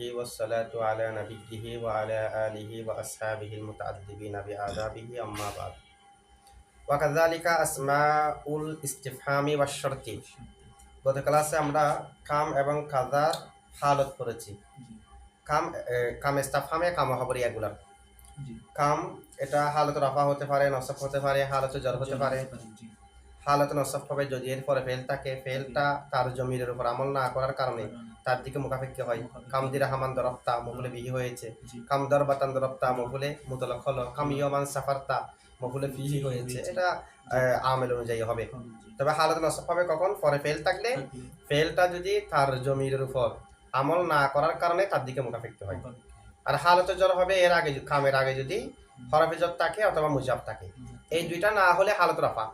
والصلاة على نبيه وعلى آله وأصحابه المتعذبين بآدابه أما بعد وكذلك أسماء الاستفهام والشرط গত ক্লাসে আমরা কাম এবং কাজার হালত করেছি কাম এ, কাম ইস্তাফহামে কাম হবরি এগুলা জি কাম এটা হালত রাফা হতে পারে নসব হতে পারে হালত জর হতে পারে জি হালত নসব হবে যদি এর পরে ফেল থাকে ফেলটা তার জমির উপর আমল না করার কারণে তার দিকে মুখাফিক্কি হয়। কাম দিরা হামান দরফতা মফুলে বিহি হয়েছে। জি। কাম দর বাতান দরফতা মফুলে মুতলক হলো। কাম ইয়মান সাফারতা মফুলে ফিহি হয়েছে। এটা আমেল অনুযায়ী হবে। তবে হালত নসব হবে কখন? পরে ফেল থাকলে ফেলটা যদি তার জমির উপর আমল না করার কারণে তার দিকে মুখাফিক্কি হয়। আর হালত জ্বর হবে এর আগে কামের আগে যদি হরফে থাকে অথবা মুজাব থাকে। এই দুইটা না হলে হালত রাফা।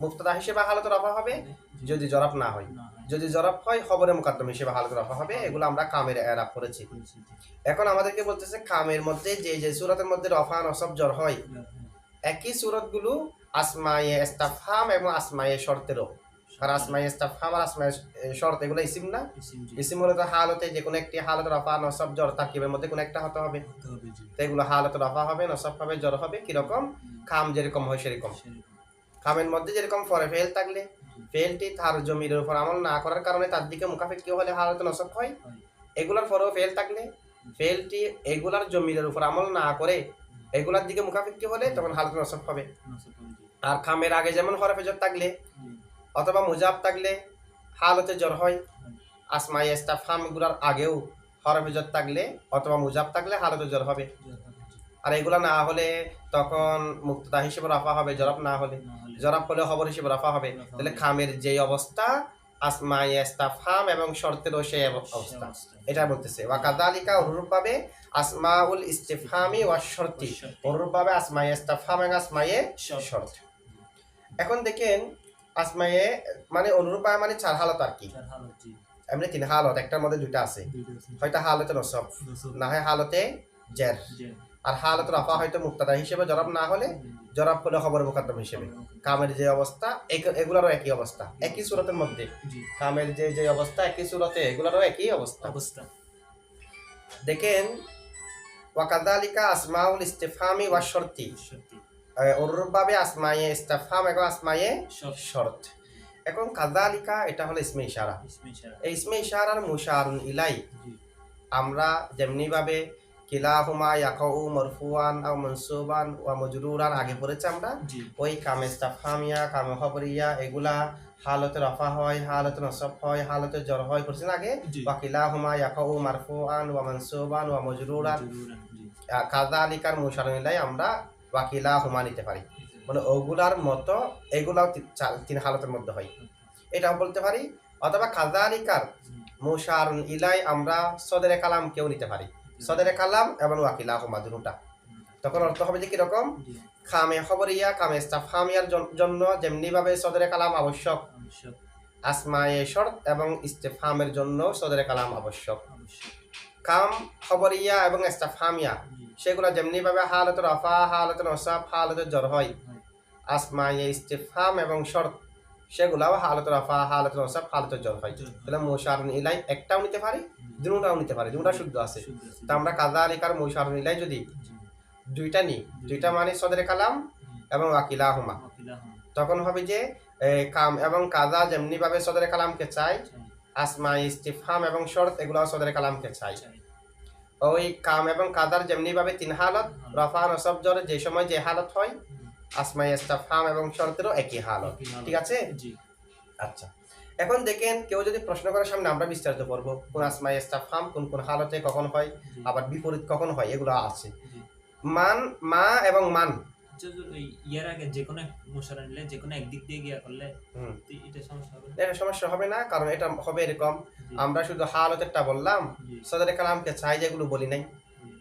মুক্তদা হিসেবে হালত রাফা হবে? যদি জরাব না হয়। যদি জরাব হয় খবরে মুকাদ্দম হিসেবে হালত রাফা হবে। এগুলো আমরা কামের এরাব করেছি। এখন আমাদেরকে বলতেছে কামের মধ্যে যে যে সুরতের মধ্যে রফা নসব জ্বর হয় একই সুরতগুলো আসমায়ে ইস্তাফহাম এবং আসমায়ে শর্তেরও। আর আসমায়ে ইস্তাফহাম আর আসমায়ে শর্ত এগুলো ইসিম না? ইসিম হলে তো হালতে যে কোনো একটি হালত রফা নসব জ্বর তাকিবের মধ্যে কোনো একটা হতে হবে। তো এগুলো হালত রফা হবে নসব হবে জ্বর হবে কীরকম? খাম যেরকম হয় সেরকম। কামের মধ্যে যেরকম ফরে ফেল থাকলে ফেলটি তার জমির উপর আমল না করার কারণে তার দিকে মুখাফিক্কি হলে হালত নসব হয়। এগুলার ফরেও ফেল থাকলে ফেলটি এগুলার জমির উপর আমল না করে এগুলার দিকে মুখাফিক্কি হলে তখন হালত নসব হবে। আর খামের আগে যেমন হরফে জ্বর থাকলে, অথবা মুজাব থাকলে হালতে জ্বর হয়। আসমাই ইস্তাফহাম এগুলার আগেও হরফে জ্বর থাকলে অথবা মুজাব থাকলে হালতে জ্বর হবে। আর এগুলা না হলে তখন মুক্তদা হিসেবে রাফা হবে, জরাব না হলে। জরাব হলে খবর হিসেবে রাফা হবে। তাহলে খামের যে অবস্থা আসমাই ইস্তাফহাম এবং শর্তেরও সেই অবস্থা। এটা বলতেছে। ওয়াকাদালিকা অনুরূপভাবে আসমাউল ইস্তিফহামি ওয়া শর্তি। অনুরূপভাবে আসমাই ইস্তাফহাম এবং আসমায়ে শর্ত। এখন দেখেন আসমায়ে মানে অনুরূপভাবে মানে চার হালত আর কি। এমনি তিন হালত একটার মধ্যে দুইটা আছে। হয়তো হালতে নসব। না হয় হালতে জের। আর হালত রাফা হয়তো মুক্তাদা হিসেবে জরাব না হলে জরাব হলে খবর মুকদ্দম হিসেবে। কামের যে অবস্থা এগ- এগুলারও একই অবস্থা একই সুরতের মধ্যে। কামের যে যে অবস্থা একই সুরতে এগুলারও একই অবস্থা। অবস্থা। দেখেন ওয়াকাদালিকা আসমাউল ইস্তেফামি ওয়া শর্তি। সত্যি অনুরূপভাবে আসমায়ে ইস্তেফাম এবং আসমায়ে শর্ত। এখন কাদালিকা এটা হলো ইসমে ইশারা। এই ইসমে ইশারার মুশারুন ইলাই। আমরা যেমনিভাবে ভাবে কিলাহুমা ইয়াকাউ মরফুয়ান আও মনসুবান ওয়া মজরুরান আগে পড়েছি আমরা। ওই কামে ইস্তাফহামিয়া কামে খবরিয়া এগুলা হালতে রফা হয় হালতে নসব হয় হালতে জ্বর হয় করছেন আগে? ওয়া কিলাহুমা ইয়াকাউ মারফুআন ওয়া মনসুবান ওয়া মজরুরান। জরুরান জি। কাদালিকার মুশারুনিলাই আমরা ওয়াকিলা হুমা নিতে পারি। মানে ওগুলার মতো এগুলাও তিন হালতের মধ্যে হয়। এটাও বলতে পারি। অথবা কাদালিকার মুশারুন ইলাই আমরা সদরে কালাম কেউ নিতে পারি। সদরে কালাম এবং ওয়াকিলা হুমা দুটা তখন অর্থ হবে যে কীরকম? খামে খবরিয়া কামে ইস্তাফহামিয়ার জন- জন্য যেমনিভাবে সদরে কালাম আবশ্যক। আসমায়ে শর্ত এবং ইস্তেফহামের জন্য সদরে কালাম আবশ্যক। কাম খবরিয়া এবং ইস্তাফহামিয়া জি। সেগুলো যেমনিভাবে হালত রফা হালত নসাব হালত জ্বর হয়। আসমায়ে ইস্তিফহাম এবং শর্ত সেগুলাও হালত রফা হালত নসাব হালত হয় হয়। তাহলে মুশারুন ইলাই একটাও নিতে পারি দুটাও নিতে পারি দুটা শুদ্ধ আছে। তা আমরা কাজা আলিকার মুশারুন ইলাই যদি দুইটা নিই দুইটা মানে সদরে কালাম এবং ওয়াকিলা হুমা তখন হবে যে কাম এবং কাজা যেমনিভাবে সদরে কালামকে চাই আসমা ইস্তিফহাম এবং শর্ত এগুলাও সদরে কালামকে চাই। চাই। ওই কাম এবং কাদার যেমনিভাবে তিন হালত রফা নসব জ্বর যে সময় যে হালত হয় আসমাই ইস্তাফহাম এবং শর্তেরও একই হালত ঠিক আছে? জি। আচ্ছা। এখন দেখেন কেউ যদি প্রশ্ন করার সামনে আমরা বিস্তারিত পড়ব। কোন আসমাই ইস্তাফহাম কোন কোন হালতে কখন হয়? আবার বিপরীত কখন হয়? এগুলো আছে। মান মা এবং মান। আচ্ছা, ইয়ার আগে যে কোনো মুশারা নিলে যে কোনো একদিক দিয়ে গিয়া করলে এটা সমস্যা হবে না? এটা সমস্যা হবে না কারণ এটা হবে এরকম। আমরা শুধু হালতেরটা বললাম। সদরে কালামকে চাই যেগুলো বলি নাই।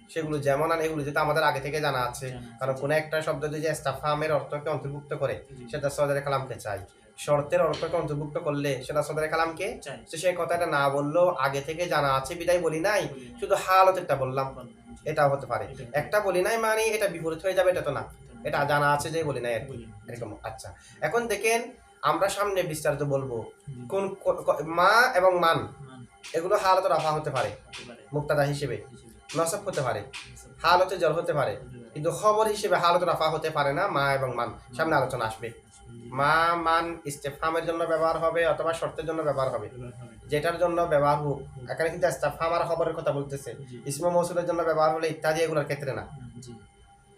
সেগুলো যেমন আর এগুলো যেটা আমাদের আগে থেকে জানা আছে। কারণ কোনো একটা শব্দ যদি ইস্তাফহামের অর্থকে অন্তর্ভুক্ত করে সেটা সদরে কালামকে চাই। শর্তের অর্থকে অন্তর্ভুক্ত করলে সেটা সদরে কালামকে চাই। তো সেই কথাটা না বললেও আগে থেকে জানা আছে বিদায় বলি নাই। শুধু হালতেরটা বললাম। এটাও হতে পারে। একটা বলি নাই মানে এটা বিপরীত হয়ে যাবে এটা তো না। এটা জানা আছে যে বলি নাই আর কি। এরকম আচ্ছা। এখন দেখেন আমরা সামনে বিস্তারিত বলব। কোন মা এবং মান এগুলো হালত রাফা হতে পারে মুক্তাদা হিসেবে। নসব হতে পারে জ্বর হতে পারে হতে পারে। কিন্তু খবর হিসেবে হালত রাফা হতে পারে না, মা এবং মান। সামনে আলোচনা আসবে। মা, মান ইস্তেফামের জন্য ব্যবহার হবে অথবা শর্তের জন্য ব্যবহার হবে। যেটার জন্য ব্যবহার হোক। এখানে কিন্তু ইস্তেফাম আর খবরের কথা বলতেছে। ইসমা মৌসুলের জন্য ব্যবহার হলে ইত্যাদি এগুলোর ক্ষেত্রে না।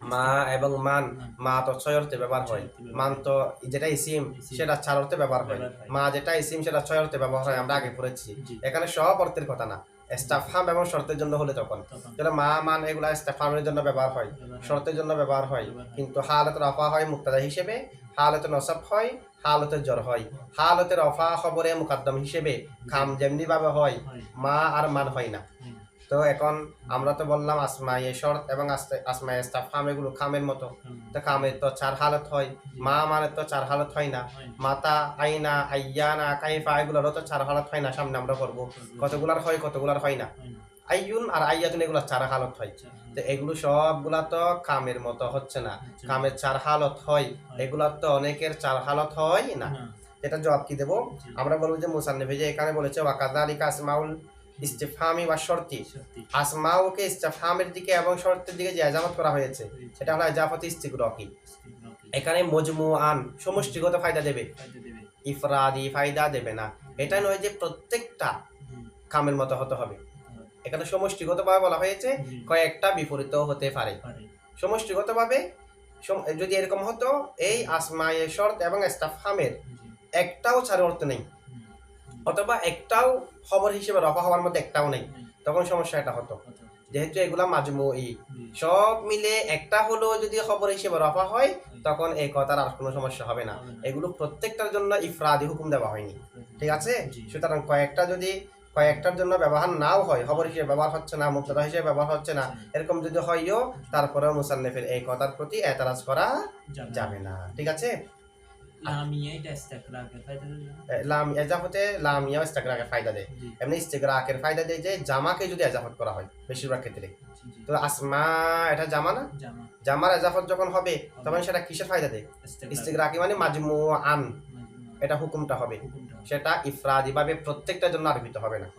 মা এবং মান, মা তো ছয় অর্থে ব্যবহার হয়। মান তো যেটা ইসিম, সেটা চার অর্থে ব্যবহার হয়। মা যেটা ইসিম, সেটা ছয় অর্থে ব্যবহার হয়, আমরা আগে পড়েছি। এখানে সব অর্থের কথা না। ইস্তেফাম এবং শর্তের জন্য হলে তখন। যেটা মা মান এগুলা ইস্তেফামের জন্য ব্যবহার হয়। শর্তের জন্য ব্যবহার হয়। কিন্তু হালত রফা হয় মুক্তাদা হিসেবে হালত নসব হয় হালতের জ্বর হয়। হালতের রফা খবরে মুকাদ্দম হিসেবে খাম যেমনি ভাবে হয় হয়। মা আর মান হয় না। তো এখন আমরা তো বললাম আসমায়ে শর্ত এবং আস্তে- আসমায়ে ইস্তাফহাম এগুলো খামের মতো। তো খামের তো চার হালত হয় মা মানে তো চার হালত হয় না। হয় মাতা আইনা আইয়ানা কাইফা এগুলোরও তো চার হালত হয় না সামনে আমরা করব। কতগুলার হয় কতগুলার হয় না। আইয়ুন আর আইয়াতুন এগুলো চার হালত হয়। তো এগুলো সবগুলা তো কামের মতো হচ্ছে না। কামের চার হালত হয় এগুলা তো অনেকের চার হালত হয় না। না। এটা জবাব কি দেবো? আমরা বলব যে মুসান্নিফে যে এখানে বলেছে ওয়াকাদালিকা আসমাউল ইস্তিফহামি বা শর্তি। আসমাউকে ইস্তিফহামের দিকে এবং শর্তের দিকে যে এজামত করা হয়েছে সেটা হলো এজাফত ইস্তিগরকি এখানে মজমু আন সমষ্টিগত ফায়দা দেবে ইফরাদি ফায়দা দেবে না এটা নয় যে প্রত্যেকটা। কামের মতো হতে হবে এখানে সমষ্টিগতভাবে বলা হয়েছে কয়েকটা বিপরীত হতে পারে। সমষ্টিগতভাবে যদি এরকম হতো এই আসমায়ে শর্ত এবং ইস্তাফহামের জি। একটাও ছাড় অর্থ নেই। অথবা একটাও খবর হিসেবে রফা হওয়ার মধ্যে একটাও নেই। তখন সমস্যা এটা হতো। যেহেতু এগুলা মাজমু ই সব মিলে একটা হলো যদি খবর হিসেবে রফা হয় তখন এই কথার আর কোনো সমস্যা হবে না। এগুলো প্রত্যেকটার জন্য ইফরাদি হুকুম দেওয়া হয়নি। ঠিক আছে? সুতরাং কয়েকটা যদি কয়েকটার জন্য ব্যবহার নাও হয় খবর হিসেবে ব্যবহার হচ্ছে না মুক্তদা হিসেবে ব্যবহার হচ্ছে না এরকম যদি হয়ও তারপরেও মুসান্নেফের এই কথার প্রতি এতরাজ করা। যাবে না। ঠিক আছে? লাম এজাফতে লামিয়া ইস্তেকরাকের ফায়দা দেয়। এমনি ইস্তেকরাকের ফায়দা দেয় যে জামাকে যদি এজাফত করা হয় বেশিরভাগ ক্ষেত্রে। তো আসমা এটা জামা না জামার এজাফত যখন হবে তখন সেটা কিসের ফায়দা দেয় ইস্তেকরাক। মানে মাজমু আন এটা হুকুমটা হবে সেটা ইফরাদি ভাবে প্রত্যেকটার জন্য আরোপিত হবে না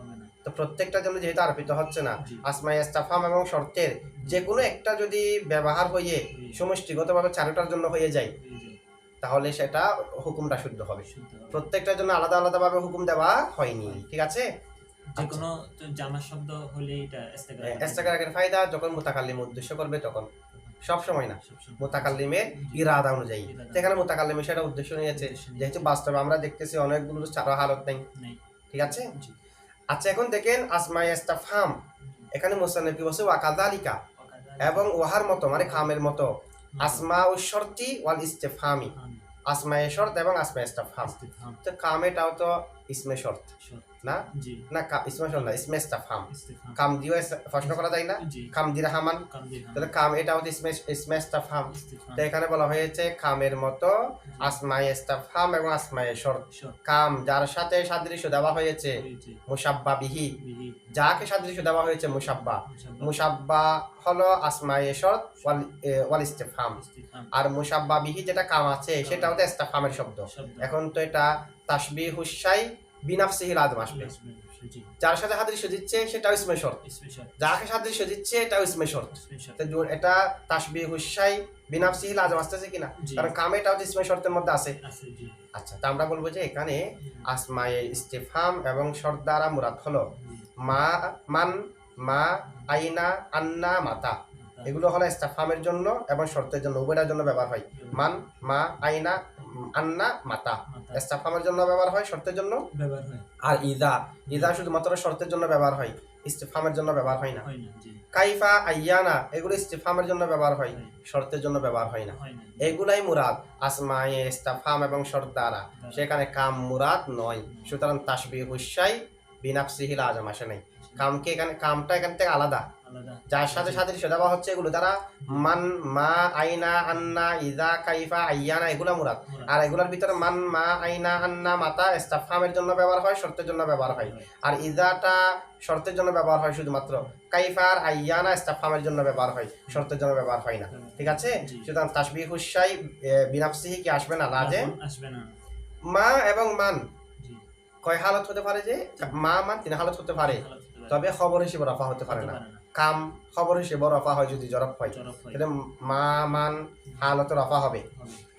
তো প্রত্যেকটার জন্য যেহেতু আরোপিত হচ্ছে না। আসমাই ইস্তাফাম এবং শর্তের যে কোনো একটা যদি ব্যবহার হয়ে সমষ্টিগতভাবে চারোটার জন্য হয়ে যায় তাহলে সেটা হুকুমটা শুদ্ধ হবে। প্রত্যেকটার জন্য আলাদা আলাদাভাবে হুকুম দেওয়া হয়নি ঠিক আছে? যে কোনো তো জামার শব্দ হলে এটা ইস্তেকরাক। ফায়দা। যখন মুতাকাল্লিম উদ্দেশ্য করবে তখন। সব সময় না। মুতাকাল্লিমের ইরাদা অনুযায়ী। ইরাদা। তো সেটা উদ্দেশ্য নিয়েছে যেহেতু বাস্তবে আমরা দেখতেছি অনেকগুলো চারো হালত নেই। ঠিক আছে? আচ্ছা এখন দেখেন আসমাই ইস্তাফহাম। এখানে মুসান্নিফ কি বলছে ওয়াকাদালিকা ওয়াকাদা- এবং ওহার মতো মানে খামের মতো। আসমা ও শর্তি ওয়াল ইস্তেফামি। আসমায়ে শর্ত এবং আসমায়ে ইস্তেফাম। তো কামেটাও তো ইসমে শর্ত। না? না না ইসমে ইস্তাফহাম কাম দিও প্রশ্ন করা যায় না? কাম দিরা হামান। তাহলে কাম ইসমে ইসমে ইস্তাফহাম তো এখানে বলা হয়েছে কামের মতো ইস্তাফহাম এবং শর্ত। কাম যার সাথে সাদৃশ্য দেওয়া হয়েছে মুসাব্বা বিহি। যাকে সাদৃশ্য দেওয়া হয়েছে মুসাব্বা। মুসাব্বা। হলো শর্ত ওয়াল ইস্তেফহাম। আর মুসাব্বা বিহি যেটা কাম আছে সেটা তো ইস্তাফহামের শব্দ। এখন তো এটা তাসবি হুসাই বিনাফসিহিল আদম আসবে যার সাথে দিচ্ছে সেটাও ইসমে শর্ত। যাকে সাদৃশ্য দিচ্ছে এটাও ইসমে শর্ত। এটা তাসবি হুসাই বিনাফসিহিল আজম আসতেছে কিনা কারণ কাম এটাও ইসমে শর্তের মধ্যে আছে। আছে, আচ্ছা তা আমরা বলব যে এখানে আসমায়ে ইস্তেফাম এবং শর্ত দ্বারা মুরাদ হলো। মা মান মা আইনা আন্না মাতা। এগুলো হলো ইস্তেফামের জন্য এবং শর্তের জন্য উভয়টার জন্য ব্যবহার হয়। মান মা আইনা আন্না মাতা। ইস্তেফামের জন্য ব্যবহার হয় শর্তের জন্য? ব্যবহার হয়। আর ইদা ইদা শুধুমাত্র শর্তের জন্য ব্যবহার হয় ইস্তেফামের জন্য ব্যবহার হয় না। হয় কাইফা আইয়ানা এগুলো ইস্তেফামের জন্য ব্যবহার হয় হয়। শর্তের জন্য ব্যবহার হয় না। হয় এগুলাই মুরাদ আসমায়ে ইস্তেফাম এবং শর্ত দ্বারা সেখানে কাম মুরাদ নয় সুতরাং তাসবি হুসাই বিনাফসিহিল আজম আসে নাই। কামকে এখানে কামটা এখান থেকে আলাদা। যার সাথে সাদৃশ্য দেওয়া হচ্ছে এগুলো তারা মান মা আইনা আন্না ইদা কাইফা আইয়ানা এগুলা মুরাদ। আর এগুলোর ভিতরে মান মা আইনা আন্না মাতা ইস্তাফামের জন্য ব্যবহার হয় শর্তের জন্য ব্যবহার হয়। আর ইদাটা শর্তের জন্য ব্যবহার হয় শুধুমাত্র। কাইফা আর আইয়ানা ইস্তাফামের জন্য ব্যবহার হয় শর্তের জন্য ব্যবহার হয় না। ঠিক আছে? সুতরাং তাসবি হুসাই বিনাফসিহি কি আসবে না? লাজেম আসবে না। মা এবং মান। কয় হালত হতে পারে যে? মা মান তিন হালত হতে পারে। তবে খবর হিসেবে রফা হতে পারে না। কাম খবর হিসেবে রফা হয় যদি জরফ হয়। তাহলে মা মান হালত রফা হবে।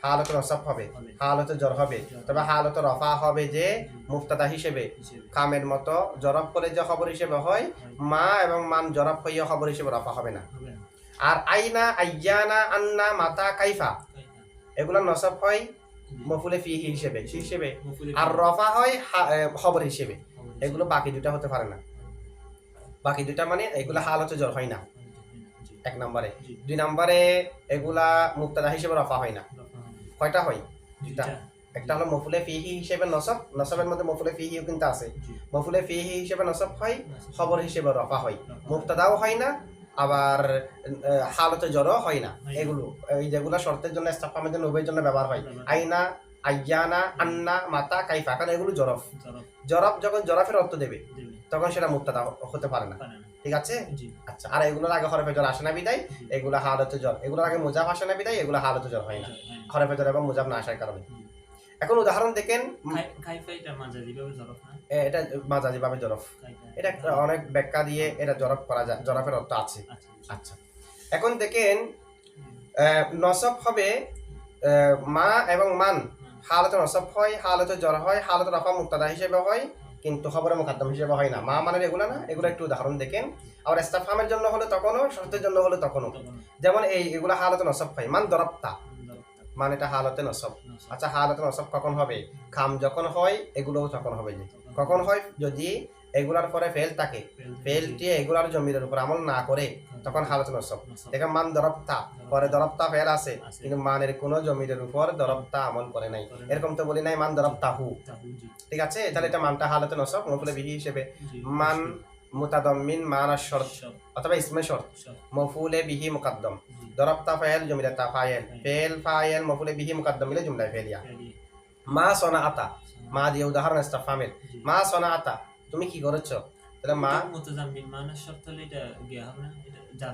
হালত নসব হবে। হবে। হালত জ্বর হবে। তবে হালত রফা হবে যে মুক্তাদা হিসেবে। কামের মতো জরফ করে যে খবর হিসেবে হয় হয়। মা এবং মান জরফ হইয়া খবর হিসেবে রফা হবে না। আর আইনা আইয়ানা আন্না মাতা কাইফা। এগুলো নসব হয় মফুলে ফি হিসেবে। হিসেবে। আর রফা হয় খবর হিসেবে। এগুলো বাকি দুটা হতে পারে না। বাকি দুটা মানে এগুলা হাল হচ্ছে জ্বর হয় না। এক নম্বরে। দুই নম্বরে এগুলা মুক্তাদা হিসেবে রফা হয় না। কয়টা হয়? দুইটা। একটা হলো মফুলে ফিহি হিসেবে নসব নসবের মধ্যে মফুলে ফিহিও কিন্তু আছে। মফুলে ফিহি হিসেবে নসব হয় খবর হিসেবে রফা হয়। মুক্তাদাও হয় না আবার হালতে জ্বরও হয় না। এগুলো এই যেগুলো শর্তের জন্য স্টাফামের জন্য উভয়ের জন্য ব্যবহার হয়। আইনা আইয়ানা আন্না মাতা কাইফা কারণ এগুলো জরফ। জরফ। যখন জরফের অর্থ দেবে। তখন সেটা মুক্তাদা হতে পারে না। ঠিক আছে? আচ্ছা আর এগুলোর আগে হরফে জ্বর আসে না বিদায়। এগুলো হালতে জ্বর এগুলোর আগে মুজাফ আসে না বিদায় এগুলো হালতে জ্বর হয় না। হয় না। হরফে জ্বর এবং মুজাফ না আসার কারণে। এখন উদাহরণ দেখেন এটা মাজাজি ভাবে জরফ এটা অনেক ব্যাখ্যা দিয়ে এটা জরফ করা যায় জরফের অর্থ আছে। আচ্ছা, আচ্ছা। আচ্ছা। এখন দেখেন নসব হবে মা এবং মান। হালতে নসব হয়, হালতে জ্বর হয়, হালত রফা মুক্তাদা হিসেবে হয়, কিন্তু খবরে মুখাদ্দম হিসেবে হয় না। মা মানের এগুলো না, এগুলো একটু উদাহরণ দেখেন। আবার স্টাফামের জন্য হলে তখনও শর্তের জন্য হলে তখনও। যেমন এই, এগুলো হালতে নসব হয়। মান দরপ্তা মানে এটা হালতে নসব। আচ্ছা হালতে নসব কখন হবে? খাম যখন হয়, এগুলোও তখন হবে কখন হয়? যদি এগুলার পরে ফেল থাকে। ফেলটি এগুলার জমির উপর আমল না করে তখন হালত নসব। দেখেন মান দরপ্তা পরে দরপ্তা ফেল আছে। কিন্তু মানের কোন জমির উপর দরপ্তা আমল করে নাই। এরকম তো বলি নাই মান দরপ্তা হু ঠিক আছে? তাহলে এটা মানটা হালতে নসব মফুলে বিহি হিসেবে। মান মুতাদম্মিন মান আর শর্ত। অথবা ইসমে শর্ত। মফুলে বিহি মুকাদ্দম। দরপ্তা ফাইল জমিরে তা ফাইল ফেল ফাইল মফুলে বিহি মুকাদ্দম মিলে জুমলায় ফেলিয়া মা সোনা আতা মা দিয়ে উদাহরণ ইস্তাফামের মা সোনা আতা তুমি কি করেছ? তাহলে মা মুতাজাম্মিন মানার শর্ত হলে এটা গিয়া হবে না? এটা যা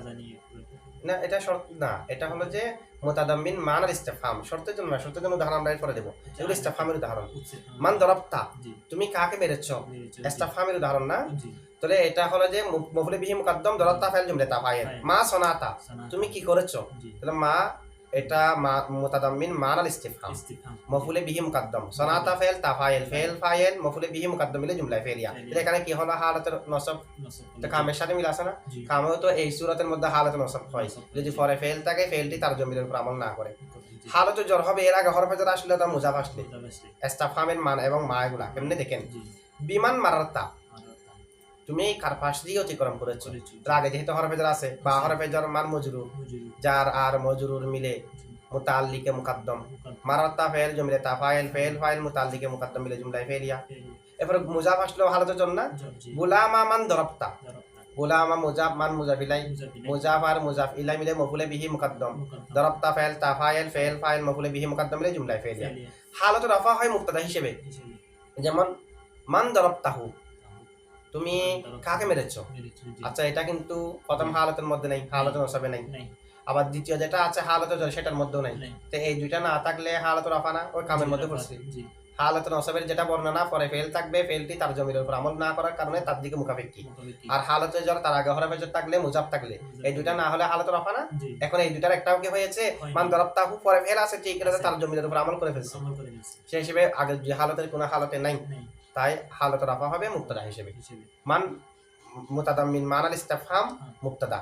পুরোটা। না এটা শর্ত না এটা হলো যে মোতাদাম্মিন ইস্তেফাম। শর্তের জন্য শর্তের জন্য উদাহরণ আমরা এরপরে দেবো। এগুলো ইস্তেফামের উদাহরণ। মান দরপ্তা জি, তুমি কাকে মেরেছ? ইস্তেফামের উদাহরণ না? তাহলে এটা হলো যে মফুলে বিহি মুকাদ্দম দরপ্তা ফাইল জুমলে তা ফাইল। মা সোনাতা। তুমি কি করেছ? তাহলে মা এটা মোতাদাম্মিন ইস্তেফাম ইস্তিফহাম। মফুলে বিহি মুকাদ্দম। সোনাতা ফেল তা ফাইল ফেল ফাইল মফুলে বিহি মুকাদ্দম মিলে জুমলায় ফেলিয়া। তাহলে এখানে কি হলো? হালতের নসব। তো কামের সাথে মিল আছে না? জি, কামেও তো এই সুরতের মধ্যে হালতে নসব হয়। যদি পরে ফেল থাকে ফেলটি তার জমির উপর আমল না করে। হালতে জ্বর হবে এর আগে হরফে জ্বর আসলে তার মুজাফ আসলে পারছি। মান এবং মা এগুলা কেমনে দেখেন? বিমান তা তুমি কার পাশ দিয়ে অতিক্রম করেছ। আগে যেহেতু হরফে জ্বর আছে বা হরফে জ্বর মান মজুরু। যার আর মজুরুর মিলে মুতাল্লিকে মুকাদ্দম। মারাত্তা ফেল জমিলে তা ফাইল ফেল ফাইল মুতাল্লিকে মুকাদ্দম মিলে জুমলায় ফেলিয়া। ফেলি, এরপরে মুজাফ আসলেও হালতের জন্য গুলামা মান দরপ্তা গুলামা মুজাফ মান মুজাফিলাই। মুজাফিলাই, মুজাফ আর মুজাফ ইলাই মিলে মফুলে বিহি মুকাদ্দম। দরপ্তা ফেল তা ফাইল ফেল ফাইল মফুলে বিহি মুকাদ্দম মিলে জুমলায় ফেলিয়া। হালত রফা হয় মুক্তাদা হিসেবে। যেমন মান দরপ্তাহু তাহু, তুমি কাকে মেরেছো? আচ্ছা এটা কিন্তু প্রথম হালতের মধ্যে নেই হালতের নসাবে নাই। আবার দ্বিতীয় যেটা আছে হালতের জ্বর সেটার মধ্যেও নাই। তো এই দুইটা না থাকলে হালত রফা না ওই কামের মধ্যে পড়ছে। জি, হালত নসাবের যেটা বর্ণনা পরে ফেল থাকবে ফেলটি তার জমির উপর আমল না করার কারণে তার দিকে মুখাপেক্ষি। আর হালতে জ্বর তার আগে জ্বর থাকলে মুজাব থাকলে। এই দুইটা না হলে হালত রফা না জি, এখন এই দুইটার একটাও কি হয়েছে। মান দরপ্তাহু পরে ফেল আছে ঠিক আছে। তার জমির উপর আমল করে ফেলছে। সেই হিসেবে আগে যে হালতের কোনো হালতে নাই, তাই হালত রাফা হবে মুক্তাদা হিসেবে। মান মুতাদাম মুতাদাম্মিন মানাল ইস্তাফহাম মুক্তাদা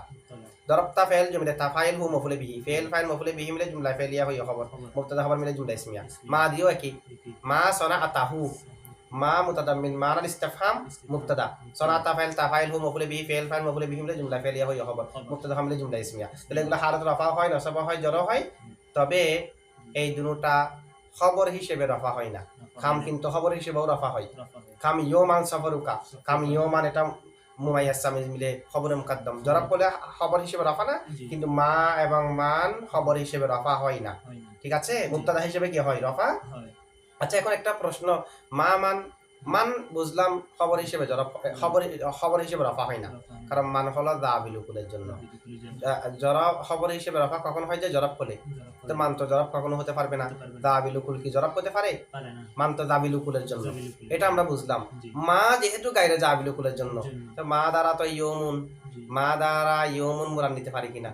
দরবতা ফেল জুমলে তাফাইল হু মফুলে বিহি। ফেল ফাইল মফুলে বিহি মিলে জুমলা ফেলিয়া হই খবর। মুক্তাদা খবর মিলে জুমলা ইসমিয়া। মা দিও একই। মা সনা আতাহু মা মুতাদাম্মিন মানাল ইস্তাফহাম মুক্তাদা সনা তাফাইল তাফাইল হু মফুলে বিহি। ফেল ফাইল মফুলে বিহি মিলে জুমলা ফেলিয়া হই খবর। মুক্তাদা মিলে জুমলা ইসমিয়া। তাহলে এগুলো হালত রাফা হয় নসবা হয় জড় হয়। তবে এই দুটা খবর হিসেবে রফা হয় না। খাম কিন্তু খবর হিসেবেও রাফা হয়। খাম ইয়ো মান সফরুকা খাম ইয়ো মান এটা মুমাইয়াসামি মিলে খবরে মুকাদ্দম। জরাব বলে খবর হিসেবে রাফা না কিন্তু মা এবং মান খবর হিসেবে রাফা হয় না। ঠিক আছে? মুক্তাদা হিসেবে কি হয় রফা? আচ্ছা এখন একটা প্রশ্ন। মা মান মান বুঝলাম খবর হিসেবে যারা খবর খবর হিসেবে রফা হয় না। কারণ মান হলো দা বিলুকুলের জন্য। যারা খবর হিসেবে রফা কখন হয় যে জরাব বলে তো মান তো জরাব কখনো হতে পারবে না। দা বিলুকুল কি জরাব হতে পারে? মান তো দা বিলুকুলের জন্য। এটা আমরা বুঝলাম। মা যেহেতু গাইরে যা বিলুকুলের জন্য। তো মা দ্বারা তো ইয়মুন মা দ্বারা ইয়মুন মুরান নিতে পারি কিনা?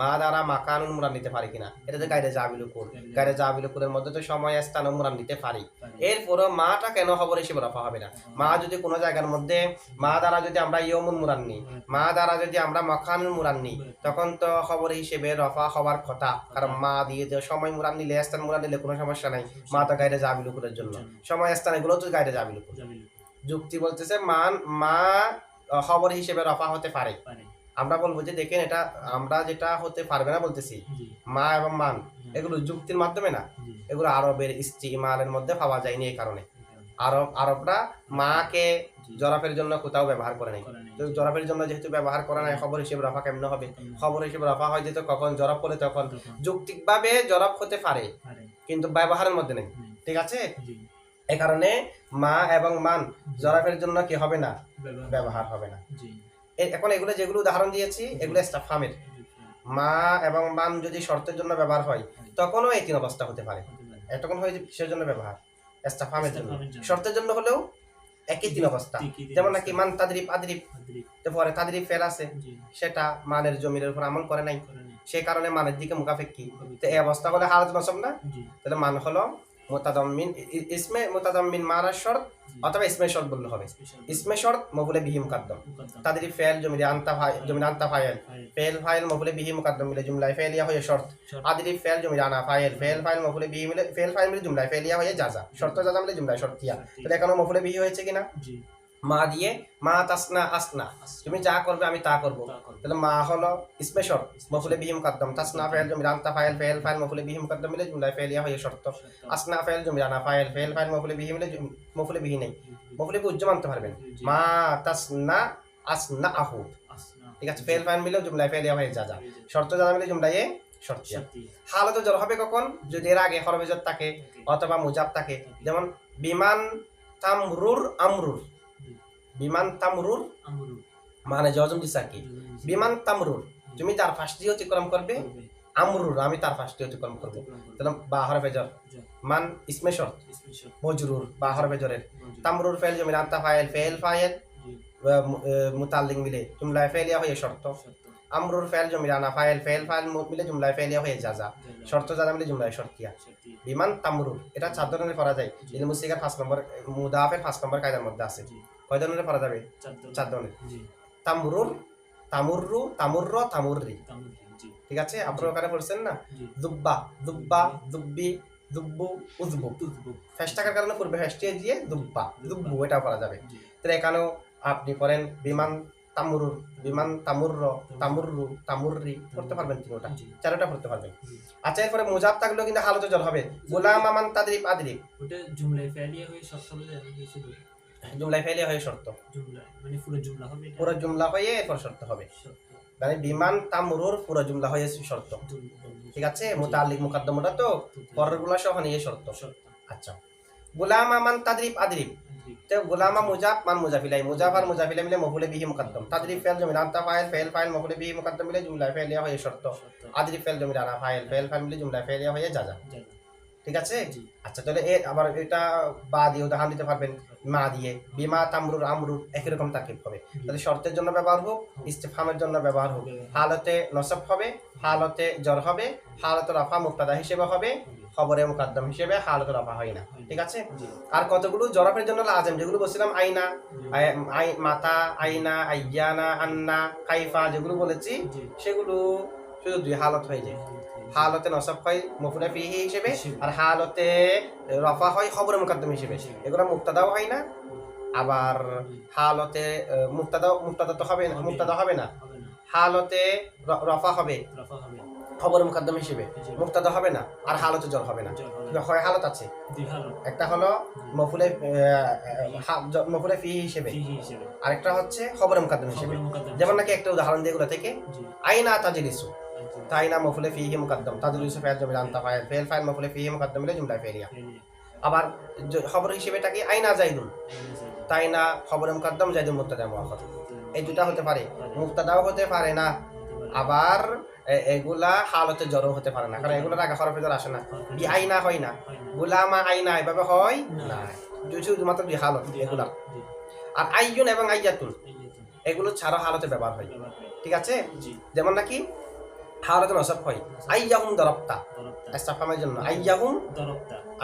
মা দ্বারা মাকানুন মুরান নিতে পারি কিনা? এটা তো গাইরে যা বিলুকুল গাইরে যা বিলুকুলের মধ্যে তো সময় স্থান ও মুরান নিতে পারি। পারে। এরপরও মাটা কেন খবর হিসেবে রফা হবে না। মা যদি কোনো জায়গার মধ্যে মা দ্বারা যদি আমরা ইয়মুন মুরান নিই মা দ্বারা যদি আমরা মাখানুন মুরান নিই তখন তো খবর হিসেবে রফা হওয়ার কথা। কারণ মা দিয়ে যে সময় মুরান নিলে স্থান মুরান নিলে কোনো সমস্যা নাই। মা তো গাইরে যা বিলুকুলের জন্য। সময় স্থান এগুলো তো গাইরে যা বিলুকুল যুক্তি বলতেছে মান মা খবর হিসেবে রফা হতে পারে। আমরা বলব যে দেখেন এটা আমরা যেটা হতে পারবে না বলতেছি। মা এবং মান এগুলো যুক্তির মাধ্যমে না। এগুলো আরবের ইস্তিমালের মধ্যে পাওয়া যায়নি এই কারণে। আরব আরবরা মাকে জরাফের জন্য কোথাও ব্যবহার করে নাই। তো জরাফের জন্য যেহেতু ব্যবহার করা নাই খবর হিসেবে রফা কেমন হবে? খবর হিসেবে রফা হয় যেত কখন জরাব করে তখন। যৌক্তিকভাবে জরাব হতে পারে। কিন্তু ব্যবহারের মধ্যে নেই। ঠিক আছে? এ কারণে মা এবং মান জরাফের জন্য কি হবে না? ব্যবহার- হবে না। এখন এগুলো যেগুলো উদাহরণ দিয়েছি এগুলো স্টাফামের মা এবং মান যদি শর্তের জন্য ব্যবহার হয় তখনও এই তিন অবস্থা হতে পারে। এতক্ষণ হয়ে কিসের জন্য ব্যবহার? স্টাফামের জন্য। শর্তের জন্য হলেও একই তিন অবস্থা। যেমন নাকি মান তাদরিব আদরিব। আদ্রিক, তো পরে তাদরিব ফেল আছে। সেটা মানের জমির উপর আমল করে নাই। সেই কারণে মানের দিকে মুখাফেক্কি। তো এই অবস্থা হলে হালাত নসব না? তাহলে মান হলো মোতাদমিন ইসমে মোতাদমিন মারা শর্ত অথবা ইসমে শর্ত বললে হবে। ইসমে শর্ত। মবুলে বিহি মুকাদ্দম। তাদের ফেল জমিরে আন্তা ফাই জমিরে আন্তা ফাইল। ফাইল, ফেল ফাইল মবুলে বিহি মুকাদ্দম মিলে জুমলায় ফেলিয়া হয়ে শর্ত। শর্ত, ফেল জমিরে আনা ফাইল। ফেল ফাইল মবুলে বিহি মিলে ফেল ফাইল মিলে জুমলায় ফেলিয়া হয়ে যাজা। শর্ত যাজা মিলে জুমলায় শর্তিয়া শর্তিয়া। তাহলে এখানে মবুলে বিহি হয়েছে কিনা? জি, মা দিয়ে মা তাসনা আসনা। তুমি যা করবে আমি তা করব। তাহলে মা হলো শর্ত মফুলে বিহি মুকাদ্দম। তাসনা ফেল জমির আন্তা ফাইল ফেল ফাইল মফুলে বিহি মুকাদ্দম মিলে জুমলায় ফেলিয়া হয়ে শর্ত। আসনা ফেল জমির আনা ফাইল ফেল ফাইল মফুলে বিহি মিলে জুম- মফুলে বিহি নেই। মফুলে উজ্জ মানতে পারবেন। মা তাসনা আসনা আহু। ঠিক আছে ফেল ফাইল মিলে জুমলায় ফেলিয়া হয়ে যা যা। শর্ত যা মিলে জুমলায় শর্তিয়া হালত জ্বর হবে কখন? যদি এর আগে হরবেজর থাকে অথবা মুজাব থাকে। যেমন বিমান তামরুর আমরুর। বিমান তামরুর মানে জজম দিসা কি বিমান তামরুর। তুমি তার ফার্স্টটি অতিক্রম করবে। আমরুর আমি তার ফার্স্টটি অতিক্রম করব। অতিক্রম করবে। তাহলে বা মান স্পেশাল, মজরুর বা মজুদ, তামরুর ফেল জমির আন্তা ফাইল ফেল ফাইল জি, মুতাল্লিং মিলে। জুমলায় ফেলিয়া হয়ে শর্ত। আমরুর ফেল জমির আনা ফাইল ফেল ফাইল মিলে জুমলায় ফেলিয়া হয়ে যা যা। শর্ত জানা মিলে জুমলায় শর্তিয়া। বিমান তামরুর। এটা চার ধরনের পড়া যায় ইলমু সিগার পাঁচ নম্বর মুদাফের পাঁচ নম্বর কায়দার মধ্যে আছে। কয় ধরনের পড়া যাবে? চার ধরনের, তামরুর তামুররু তামুর্র তামুররি ঠিক আছে? আপনারা ওখানে পড়ছেন না? দুব্বা দুব্বা দুব্বি দুব্বু উজবু। ফ্যাস টাকার কারণে পূর্বে ফ্যাসটিয়ে দিয়ে দুব্বা। দুব্বু। এটা পড়া যাবে। তাহলে এখানেও আপনি করেন বিমান তামুরুর বিমান তামুর্র তামুররু। তামুররি পড়তে পারবেন তিনোটা চারোটা পড়তে পারবেন। আচ্ছা এরপরে মুজাব থাকলেও কিন্তু হালত জল হবে। গোলাম আমান তাদরিব আদরিব। ওটা জুমলায় ফেলিয়ে হয়ে কি শুধু জুমলায় ফেলে হয়ে শর্ত। মানে পুরো জুমলা হবে পুরো জুমলা হয়ে এরপর শর্ত হবে। মানে বিমান তামরুর পুরো জুমলা হয়ে শর্ত। ঠিক আছে? মুতাল্লিক মুকদ্দমটা তো পরেরগুলো সহ নিয়ে শর্ত। আচ্ছা। গোলাম আমান তাদরিব আদরিব তো গোলামা মুজাব মান মুজাফিলাই। মুজাফ আর মুজাফিলা মিলে মফুলে বিহি মুকদ্দম। তাদরিব ফেল জমির আনতা ফাইল ফেল ফাইল মফুলে বিহি মুকদ্দম মিলে জুমলা ফেল হয়ে শর্ত। আদরিব ফেল জমির আনা ফাইল ফেল ফাইল মিলে জুমলা ফেল হয়ে যা যা। ঠিক আছে? আচ্ছা তাহলে আবার এটা বা দিয়ে উদাহরণ দিতে পারবেন। মা দিয়ে বিমা তামরুর আমরুর একই রকম তাকিব হবে। তাহলে শর্তের জন্য ব্যবহার হোক ইস্তেফামের জন্য ব্যবহার হোক। হালতে নসব হবে হালতে জ্বর হবে হালতে রফা মুক্তাদা হিসেবে হবে খবরে মুকাদ্দম হিসেবে হালতে রফা হয় না। ঠিক আছে? আর কতগুলো? জরফের জন্য লাজেম যেগুলো বলছিলাম আইনা আই- আই মাতা আইনা আইয়ানা আন্না কাইফা যেগুলো বলেছি সেগুলো শুধু দুই হালত হয়ে যায়। হালতে নসব হয় মফুলে ফিহি হিসেবে আর হালতে রফা হয় খবরে মুকাদ্দম হিসেবে। এগুলো মুক্তাদাও হয় না। আবার হালতে মুক্তাদা মুক্তাদা তো হবে না মুক্তাদা হবে না। হালতে রফা হবে। খবর মুকাদ্দম হিসেবে। মুক্তাদা হবে না। আর হালতে জল হবে না। হয় হালত আছে। একটা হলো মফুলে মফুলে ফি হিসেবে। আরেকটা হচ্ছে খবর মুকাদ্দম হিসেবে। যেমন নাকি একটা উদাহরণ দিয়ে এগুলো থেকে। আইনা তাজলিসু। তাইনা মফুলে ফিহি মুকাদ্দম তাজলিসু ফাইল জমিল আনতা ফাইল ফেল ফাইল মফুলে ফিহি মুকাদ্দম মিলে জুমলা ফেলিয়া আবার খবর হিসেবে এটাকে আইনা জাইদুন তাই না খবর মুকদ্দম জাইদুন মুক্তাদা মুআখর এই দুটা হতে পারে মুক্তাদাও হতে পারে না আবার এগুলা হালতে জড়ো হতে পারে না কারণ এগুলোর আগে হরফে জড় আসে না বি আইনা হয় না গুলামা আইনা এভাবে হয় না শুধুমাত্র দুই হালত এগুলা আর আইয়ুন এবং আইয়াতুন এগুলো ছাড়া হালতে ব্যবহার হয় ঠিক আছে যেমন নাকি হালতে নসব হয়। আইয়াহুম দরপ্তা। ইস্তাফহামের জন্য আইয়াহুম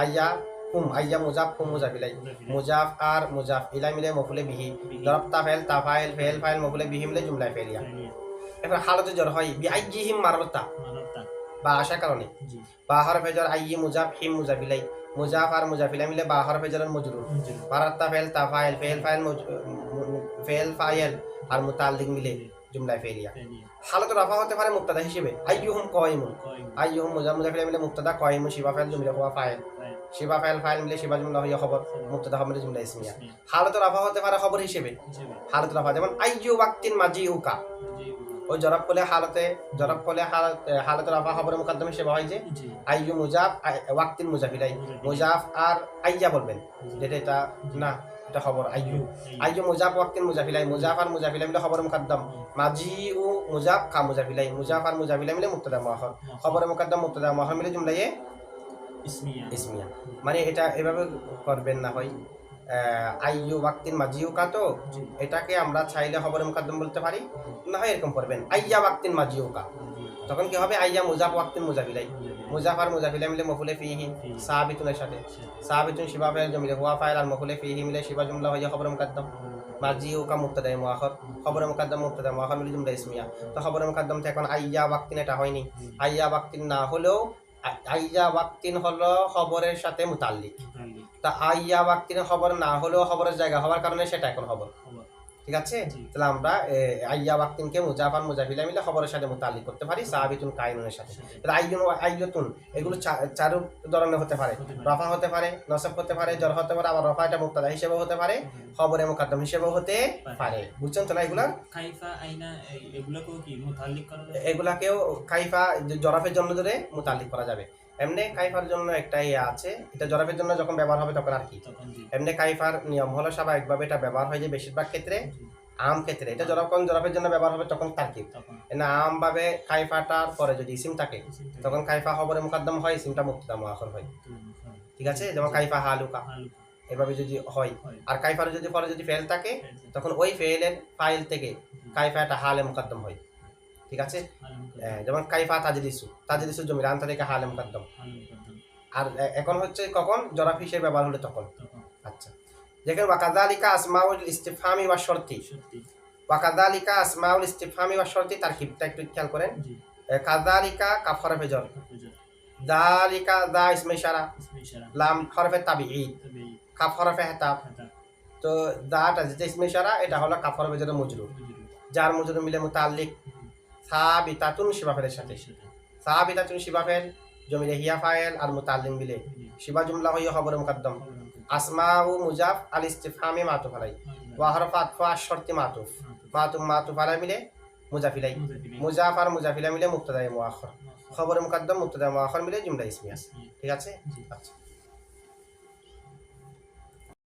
আইয়া হুম আইয়া মুজাফ হুম মুজাফ ইলাই মুজাফ আর মুজাফ ইলাই মিলে মফুলে বিহি। দরপ্তা ফেল তাফাইল ফেল ফাইল মফুলে বিহি মিলে জুমলায় ফেলিয়া। এবার হালতে জ্বর হয় বি আইয়িহিম মাররতা বা আশা কারণে। বা হরফে জ্বর আইয়ি মুজাফ হিম মুজাফ ইলাই মুজাফ আর মুজাফ ইলাই মিলে বা হরফে জ্বরের মজরুর। মারাত্তা ফেল তাফাইল ফেল ফাইল ফেল ফাইল আর মুতাল্লিক মিলে। জুমলায় ফেলিয়া। হালত রাফা হতে পারে মুক্তাদা হিসেবে। আইয়ুহুম কয়মুন। আইয়ুহুম মুজাফ মুজাফ ইলাই মিলে মুক্তাদা কয়মুন শিবা ফাইল জুমলা হুয়া ফাইল। শিবা ফাইল ফাইল মিলে শিবা জুমলা হইয়া খবর মুক্তাদা হবে জুমলা ইসমিয়া। হালত রাফা হতে পারে খবর হিসেবে। হালত রাফা যেমন আইয়ু ওয়াক্তিন মাজি উকা ওই জরাব করলে হালতে জরাব করলে হালত রাফা খবরের মুকদ্দম হিসেবে হয় যে আইয়ু মুজাফ ওয়াক্তিন মুজাফিলাই মুজাফ আর আইয়া বলবেন। যেটা এটা না এটা খবর আইয়ু। আইয়ু মুজাফ ওয়াক্তিন মুজাফিলাই মুজাফ আর মুজাফিলাই মিলে খবর মুকদ্দম। মাজি ও মুজাফ কা মুজাফিলাই মুজাফ আর মুজাফিলাই মিলে মুক্তদা মুআখর খবর মুকদ্দম মুক্তদা মুআখর মিলে জুমলায়ে ইসমিয়া মানে এটা এভাবে করবেন না হয়। আহ, আইয়ু ওয়াক্তিন মাজিউ কা তো এটাকে আমরা চাইলে খবর মুকদ্দম বলতে পারি। না হয় এরকম করবেন। আইয়া ওয়াক্তিন মাজিউ কা। তখন কি হবে? আইয়া মুজাফ ওয়াক্তিন মুজাফিলাই মুজাফ আর মুজাফিলাই মিলে মফুলে ফিহি সাহাবিতুনের সাথে সাহাবিতুন শিবা ফাইল জমিলে হুয়া ফাইল আর মফুলে ফিহি মিলে শিবা জুমলা হইয়া খবর মুকদ্দম। মাজিউ কা মুক্তদা মুআখর। খবর মুকদ্দম মুক্তদা মুআখর মিলে জুমলা ইসমিয়া। তো খবর মুকদ্দম তো এখন আইয়া ওয়াক্তিন এটা হয়নি। আইয়া ওয়াক্তিন না হলেও আইয়া ওয়াক্তিন হলো খবরের সাথে মুতাল্লিক। তা আইয়া ওয়াক্তিন খবর না হলেও খবরের জায়গা হওয়ার কারণে সেটা এখন খবর। ঠিক আছে? তাহলে আমরা আইয়া ওয়াক্তিনকে মুজাফার মুজাফিলা মিলে খবরের সাথে মুতাল্লিক করতে পারি সাহাবিতুন কাইনুনের সাথে। তাহলে আইয়ুন আইয়তুন এগুলো চারু ধরনের হতে পারে। রফা হতে পারে নসব হতে পারে জ্বর হতে পারে আবার রফা এটা মুক্তাদা হিসেবেও হতে পারে খবরে মুকাদ্দম হিসেবেও হতে পারে। বুঝছেন তো না এগুলা? খাইফা আইনা এ- কি মুতাল্লিক করা যায় এগুলাকেও কাইফা জরাফের জন্য ধরে মুতাল্লিক করা যাবে। এমনি কাইফার জন্য একটা ইয়ে আছে। এটা জরাফের জন্য যখন ব্যবহার হবে তখন আর কি। এমনি কাইফার নিয়ম হলো স্বাভাবিকভাবে এটা ব্যবহার হয় যে বেশিরভাগ ক্ষেত্রে আম ক্ষেত্রে। এটা যখন জরাফের জন্য ব্যবহার হবে তখন তারকিব না আম ভাবে কাইফাটার পরে যদি ইসিম থাকে তখন কাইফা খবরে মুকদ্দম হয় ইসিমটা মুক্তদা মুআখর হয়। ঠিক আছে? যেমন কাইফা হালুকা। এভাবে যদি হয়। আর কাইফার যদি পরে যদি ফেল থাকে তখন ওই ফেলের ফাইল থেকে কাইফাটা হালে মুকদ্দম হয়। ঠিক আছে? যেমন কাইফা তাজলিসু তাজলিসু জমির আনতা থেকে হালে মুকদ্দম আর এখন হচ্ছে কখন? জরাফ হিসেবে ব্যবহার হলে তখন। আচ্ছা। দেখেন ওয়াকাদালিকা আসমাউল ইস্তিফহামি ওয়া শর্তি। ওয়াকাদালিকা আসমাউল ইস্তিফহামি ওয়া শর্তি তারকিবটা একটু খেয়াল করেন। কাদালিকা কাফ হরফে জর দালিকা দা ইসমে ইশারা। লাম হরফে তবে কাফ হরফে হেতাব। তো দাটা যেটা ইসমে ইশারা এটা হলো কাফ হরফে জর মজরুর। যার মজরুর মিলে মুতাল্লিক। সাবিতাতুন শিবাফেলের সাথে সাবিতাতুন শিবাফেল জমিলে হিয়া ফাইল আর মুতাল্লিম মিলে। শিবা জুমলা হইয়া খবর মুকদ্দম। আসমাউ মুজাফ আল ইস্তিফহামি মাতুফ আলাই ওয়া হরফাত ফা শর্তি মাতুফ। মাতুফ মাতুফ আলাই মিলে মুজাফিলাই। মুজাফ আর মুজাফিলা মিলে মুক্তদায় মুআখর। খবর মুকদ্দম মুক্তদায় মুআখর মিলে জুমলা ইসমিয়া। ঠিক আছে? আচ্ছা।